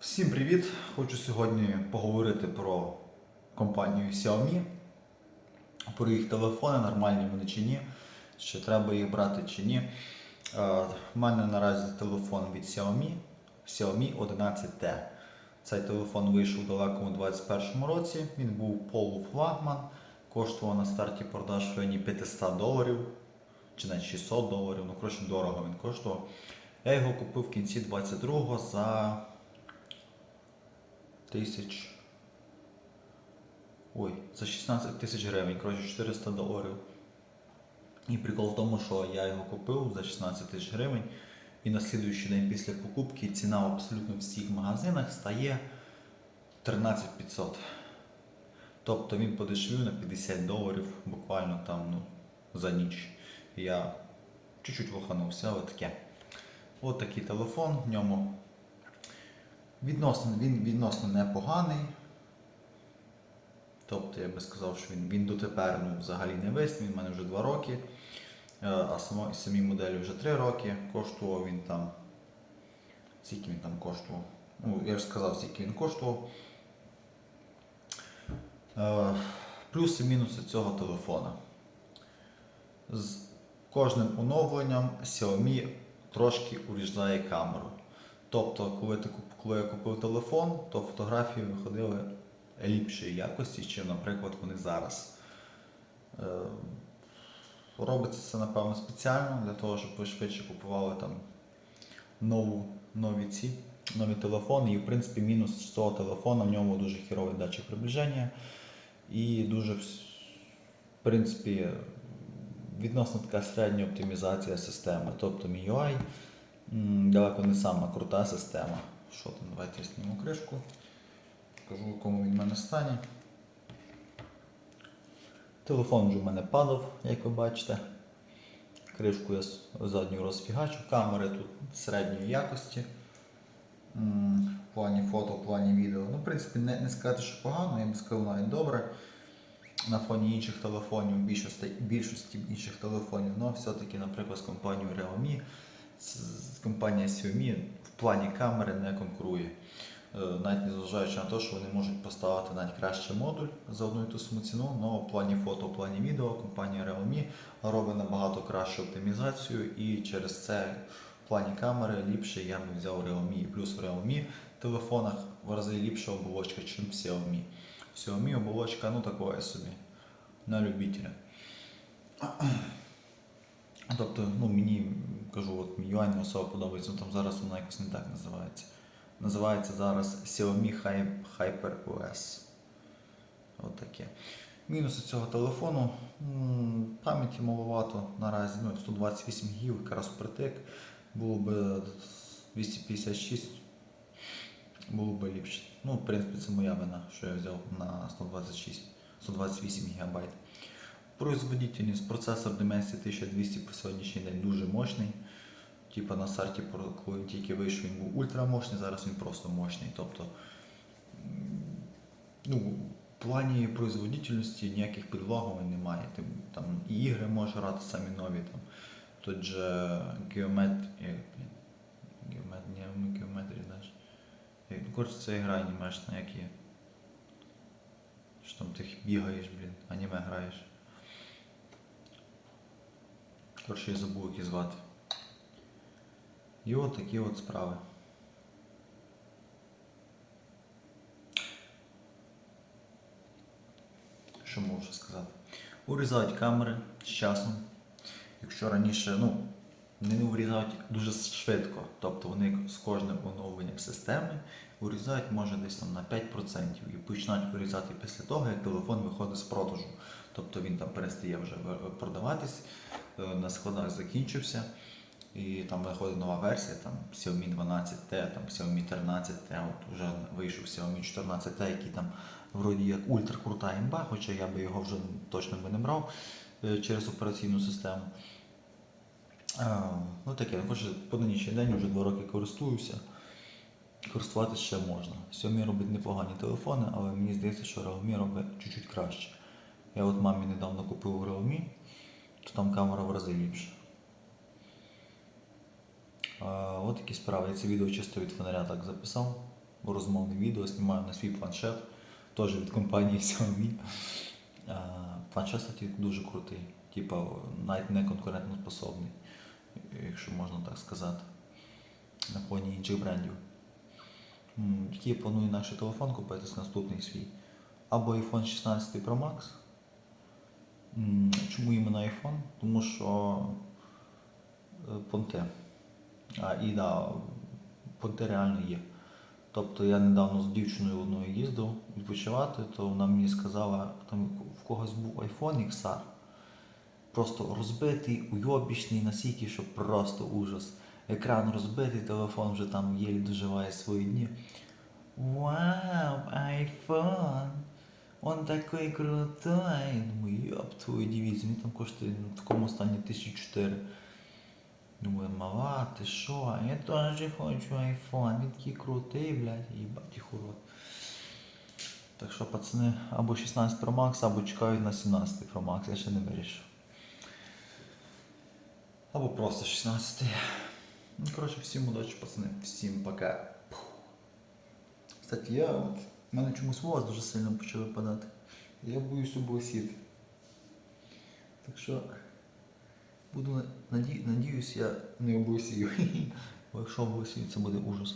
Всім привіт! Хочу сьогодні поговорити про компанію Xiaomi, про їх телефони, нормальні вони чи ні, чи треба їх брати чи ні. Е, У мене наразі телефон від Xiaomi, Xiaomi 11T. Цей телефон вийшов у далекому 2021 році. Він був полуфлагман, коштував на старті продаж в районі 500 доларів чи навіть 600 доларів. Ну, коротше, дорого він коштував. Я його купив в кінці 22-го за тисяч. Ой, за 16 тисяч гривень, коротше 400 доларів. І прикол в тому, що я його купив за 16 тисяч гривень, і на слідуючий день після покупки ціна в абсолютно всіх магазинах стає 13 500. Тобто він подешевів на 50 доларів буквально там ну, за ніч. Я чуть-чуть ваханувся, але таке. От такий телефон, в ньому Відносно, він відносно непоганий. Тобто я би сказав, що він, він дотепер ну, взагалі не весь, він в мене вже 2 роки, е, а само, самій моделі вже 3 роки. Коштував він там. Скільки він там коштував? Ну, я ж сказав, скільки він коштував. Е, Плюси і мінуси цього телефона. З кожним оновленням Xiaomi трошки уріждає камеру. Тобто, коли, ти, коли я купив телефон, то фотографії виходили ліпшої якості, ніж, наприклад, вони зараз. Е, Робиться це, напевно, спеціально для того, щоб ви швидше купували там нову, нові ці, нові телефони. І, в принципі, мінус цього телефону в ньому дуже хіровий датчик приближення і дуже, в принципі, відносно така середня оптимізація системи. Тобто MIUI Далеко не сама крута система. Що там, давайте зніму кришку. Покажу, в якому він в мене стані. Телефон вже в мене падав, як ви бачите. Кришку я задню розфігачу. Камери тут середньої якості. В плані фото, в плані відео. Ну, в принципі, не, не сказати, що погано, я би сказав навіть добре. На фоні інших телефонів, більшості, більшості інших телефонів, але все-таки, наприклад, з компанією Realme компанія Xiaomi в плані камери не конкурує. Е, Навіть незважаючи на те, що вони можуть поставити навіть кращий модуль за одну і ту саму ціну, але в плані фото, в плані відео компанія Realme робить набагато кращу оптимізацію і через це в плані камери ліпше я би взяв Realme. І плюс в Realme телефонах в рази ліпша оболочка, ніж в Xiaomi. В Xiaomi оболочка, ну такое собі, на любителя. Тобто, ну мені кажу, от MIUI не особо подобається, ну там зараз вона якось не так називається. Називається зараз Xiaomi Hyper OS. От таке. Мінуси цього телефону. Пам'яті маловато наразі. Ну, 128 гів, якраз впритик. Було б 256, було б ліпше. Ну, в принципі, це моя вина, що я взяв на 126, 128 гігабайт. Производительність процесор Dimensity 1200 по сьогоднішній день дуже мощний. Типа на старті, коли він тільки вийшов, він був ультрамощний, зараз він просто мощний. Тобто, ну, в плані производительності ніяких підлоговань немає. Ти, там, і ігри можеш грати самі нові. Там. Тут же як, блін, геомет... Ні, не геометрія навіть. Ну, коротше, це гра анімешна, як є. Що там ти бігаєш, блін, аніме граєш. Коротше, я забув, її звати. І от такі от справи. Що можу сказати? Урізають камери з часом. Якщо раніше, ну, не урізають дуже швидко, тобто вони з кожним оновленням системи урізають може десь там на 5% і починають урізати після того, як телефон виходить з продажу. Тобто він там перестає вже продаватись, е, на складах закінчився. І там виходить нова версія, там Xiaomi 12T, там Xiaomi 13T, от вже вийшов Xiaomi 14T, який там вроді як ультра імба, хоча я би його вже точно би не брав е, через операційну систему. А, ну таке, ну, по нинішній день вже два роки користуюся. Користуватися ще можна. Xiaomi робить непогані телефони, але мені здається, що Realme робить чуть-чуть краще. Я от мамі недавно купив Realme, то там камера в рази ліпша. От такі справи. Я це відео чисто від фонаря так записав. розмовне відео, знімаю на свій планшет, теж від компанії Xiaomi. Планшет, кстати, дуже крутий, типа навіть не конкурентоспособний, якщо можна так сказати, на фоні інших брендів. Який я планую наш телефон купити це наступний свій. Або iPhone 16 Pro Max. Чому іменно iPhone? Тому що е, понте. А, і да, понте реально є. Тобто я недавно з дівчиною одною їздив відпочивати, то вона мені сказала, там в когось був iPhone XR, просто розбитий, уйобічний, настільки, що просто ужас. Екран розбитий, телефон вже там єлі доживає свої дні. Вау, iPhone! Он такой крутой. Думаю, йоп, твою дивізію, він там коштує ну, в такому стані 1004. Думаю, мала, ти що? Я теж хочу iPhone, він такий крутий, блядь, їбать урод. Так що, пацани, або 16 Pro Max, або чекають на 17 Pro Max, я ще не вирішив. Або просто 16. Ну, коротше, всім удачі, пацани. Всім пока. Кстати, я от. У мене чомусь волос дуже сильно почав випадати. Я боюсь облесіти. Так що. Буду наді... надіюсь, я не облесію. Бо якщо облесію, це буде ужас.